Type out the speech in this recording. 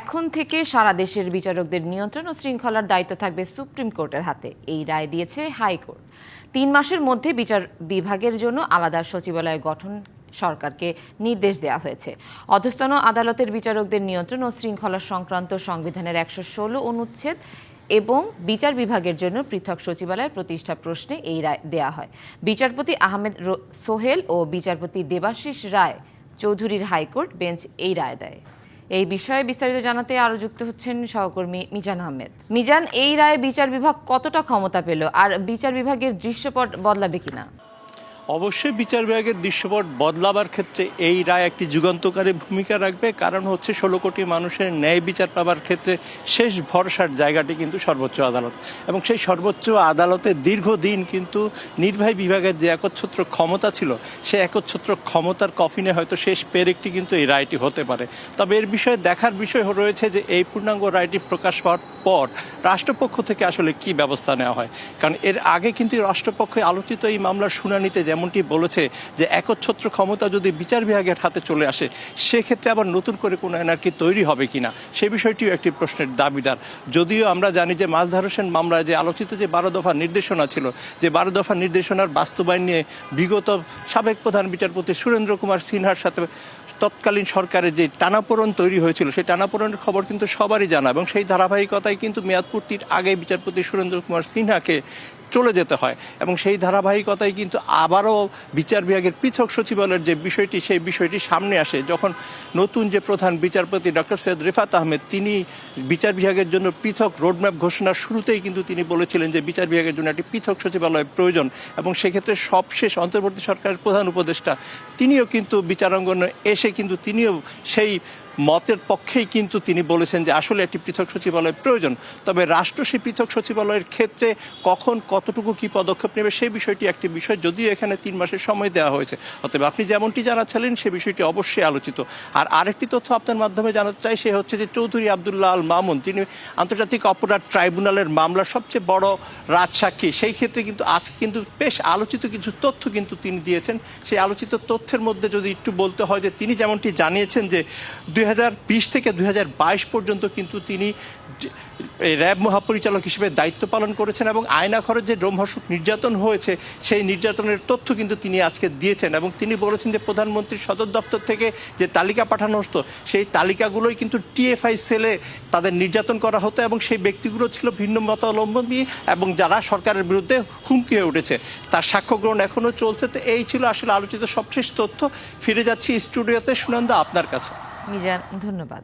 এখন থেকে সারা দেশের বিচারকদের নিয়ন্ত্রণ ও শৃঙ্খলার দায়িত্ব থাকবে সুপ্রিম কোর্টের হাতে। এই রায় দিয়েছে হাইকোর্ট। তিন মাসের মধ্যে বিচার বিভাগের জন্য আলাদা সচিবালয় গঠন সরকারকে নির্দেশ দেওয়া হয়েছে। অধস্তন আদালতের বিচারকদের নিয়ন্ত্রণ ও শৃঙ্খলা সংক্রান্ত সংবিধানের একশো ষোলো অনুচ্ছেদ এবং বিচার বিভাগের জন্য পৃথক সচিবালয় প্রতিষ্ঠা প্রশ্নে এই রায় দেয়া হয়। বিচারপতি আহমেদ সোহেল ও বিচারপতি দেবাশিস রায় চৌধুরীর হাইকোর্ট বেঞ্চ এই রায় দেয়। এই বিষয়ে বিস্তারিত জানাতে আরও যুক্ত হচ্ছেন সহকর্মী মিজান আহমেদ। মিজান, এই রায়ে বিচার বিভাগ কতটা ক্ষমতা পেল? আর বিচার বিভাগের দৃশ্যপট বদলাবে কিনা? অবশ্যই বিচার বিভাগের দৃশ্যপট বদলাবার ক্ষেত্রে এই রায় একটি যুগান্তকারী ভূমিকা রাখবে। কারণ হচ্ছে ষোলো কোটি মানুষের ন্যায় বিচার পাবার ক্ষেত্রে শেষ ভরসার জায়গাটি কিন্তু সর্বোচ্চ আদালত। এবং সেই সর্বোচ্চ আদালতে দীর্ঘদিন কিন্তু নির্বাহী বিভাগের যে একচ্ছত্র ক্ষমতা ছিল সেই একচ্ছত্র ক্ষমতার কফিনে হয়তো শেষ পেরেকটি কিন্তু এই রায়টি হতে পারে। তবে এর বিষয়ে দেখার বিষয় রয়েছে যে এই পূর্ণাঙ্গ রায়টি প্রকাশ হওয়ার পর রাষ্ট্রপক্ষ থেকে আসলে কি ব্যবস্থা নেওয়া হয়? কারণ এর আগে কিন্তু রাষ্ট্রপক্ষে আলোচিত এই মামলার শুনানিতে যেমনটি বলেছে যে একচ্ছত্র ক্ষমতা যদি বিচার বিভাগের হাতে চলে আসে, সেক্ষেত্রে আবার নতুন করে কোনো এনার্কি তৈরি হবে কিনা? সে বিষয়টিও একটি প্রশ্নের দাবিদার। যদিও আমরা জানি যে মাঝধার হোসেন মামলায় যে আলোচিত যে বারো দফা নির্দেশনা ছিল, যে বারো দফা নির্দেশনার বাস্তবায়ন নিয়ে বিগত সাবেক প্রধান বিচারপতি সুরেন্দ্র কুমার সিনহার সাথে তৎকালীন সরকারের যে টানাপোড়ন তৈরি হয়েছিল, সেই টানাপোড়নের খবর কিন্তু সবারই জানা এবং সেই ধারাবাহিকতায় কিন্তু মেয়াদ পূর্তির আগে বিচারপতি সুরেন্দ্র কুমার সিনহাকে চলে যেতে হয়। এবং সেই ধারাবাহিকতায় কিন্তু আবারও বিচার বিভাগের পৃথক সচিবালয়ের যে বিষয়টি, সেই বিষয়টি সামনে আসে। যখন নতুন যে প্রধান বিচারপতি ডক্টর সৈয়দ রেফাত আহমেদ, তিনি বিচার বিভাগের জন্য পৃথক রোডম্যাপ ঘোষণার শুরুতেই কিন্তু তিনি বলেছিলেন যে বিচার বিভাগের জন্য একটি পৃথক সচিবালয় প্রয়োজন। এবং সেক্ষেত্রে সবশেষ অন্তর্বর্তী সরকারের প্রধান উপদেষ্টা তিনিও কিন্তু বিচারাঙ্গনে এসে কিন্তু তিনিও সেই মতের পক্ষেই কিন্তু তিনি বলেছেন যে আসলে একটি পৃথক সচিবালয় প্রয়োজন। তবে রাষ্ট্র সেই পৃথক সচিবালয়ের ক্ষেত্রে কখন কতটুকু কি পদক্ষেপ নেবে সেই বিষয়টি একটি বিষয় যদিও এখানে তিন মাসের সময় দেওয়া হয়েছে। অতএব আপনি যেমনটি জানাচ্ছিলেন সে বিষয়টি অবশ্যই আলোচিত। আর আরেকটি তথ্য আপনার মাধ্যমে জানাতে চাই সে হচ্ছে যে চৌধুরী আবদুল্লাহ আল মামুন তিনি আন্তর্জাতিক অপরাধ ট্রাইব্যুনালের মামলার সবচেয়ে বড় রাজসাক্ষী। সেই ক্ষেত্রে কিন্তু আজকে কিন্তু বেশ আলোচিত কিছু তথ্য কিন্তু তিনি দিয়েছেন। সেই আলোচিত তথ্যের মধ্যে যদি একটু বলতে হয় যে তিনি যেমনটি জানিয়েছেন যে দুই হাজার বিশ থেকে দুই হাজার বাইশ পর্যন্ত কিন্তু তিনি র্যাব মহাপরিচালক হিসেবে দায়িত্ব পালন করেছেন এবং আয়নাঘরের যে রোমহর্ষক নির্যাতন হয়েছে, সেই নির্যাতনের তথ্য কিন্তু তিনি আজকে দিয়েছেন এবং তিনি বলেছেন যে প্রধানমন্ত্রীর সদর দপ্তর থেকে যে তালিকা পাঠানো হতো, সেই তালিকাগুলোই কিন্তু টিএফআই সেলে তাদের নির্যাতন করা হতো এবং সেই ব্যক্তিগুলো ছিল ভিন্ন মতাবলম্বী এবং যারা সরকারের বিরুদ্ধে হুমকি হয়ে উঠেছে। তার সাক্ষ্য গ্রহণ এখনও চলছে। তো এই ছিল আসলে আলোচিত সবশেষ তথ্য ফিরে যাচ্ছি স্টুডিওতে। সুনন্দা আপনার কাছে। মিজান ধন্যবাদ।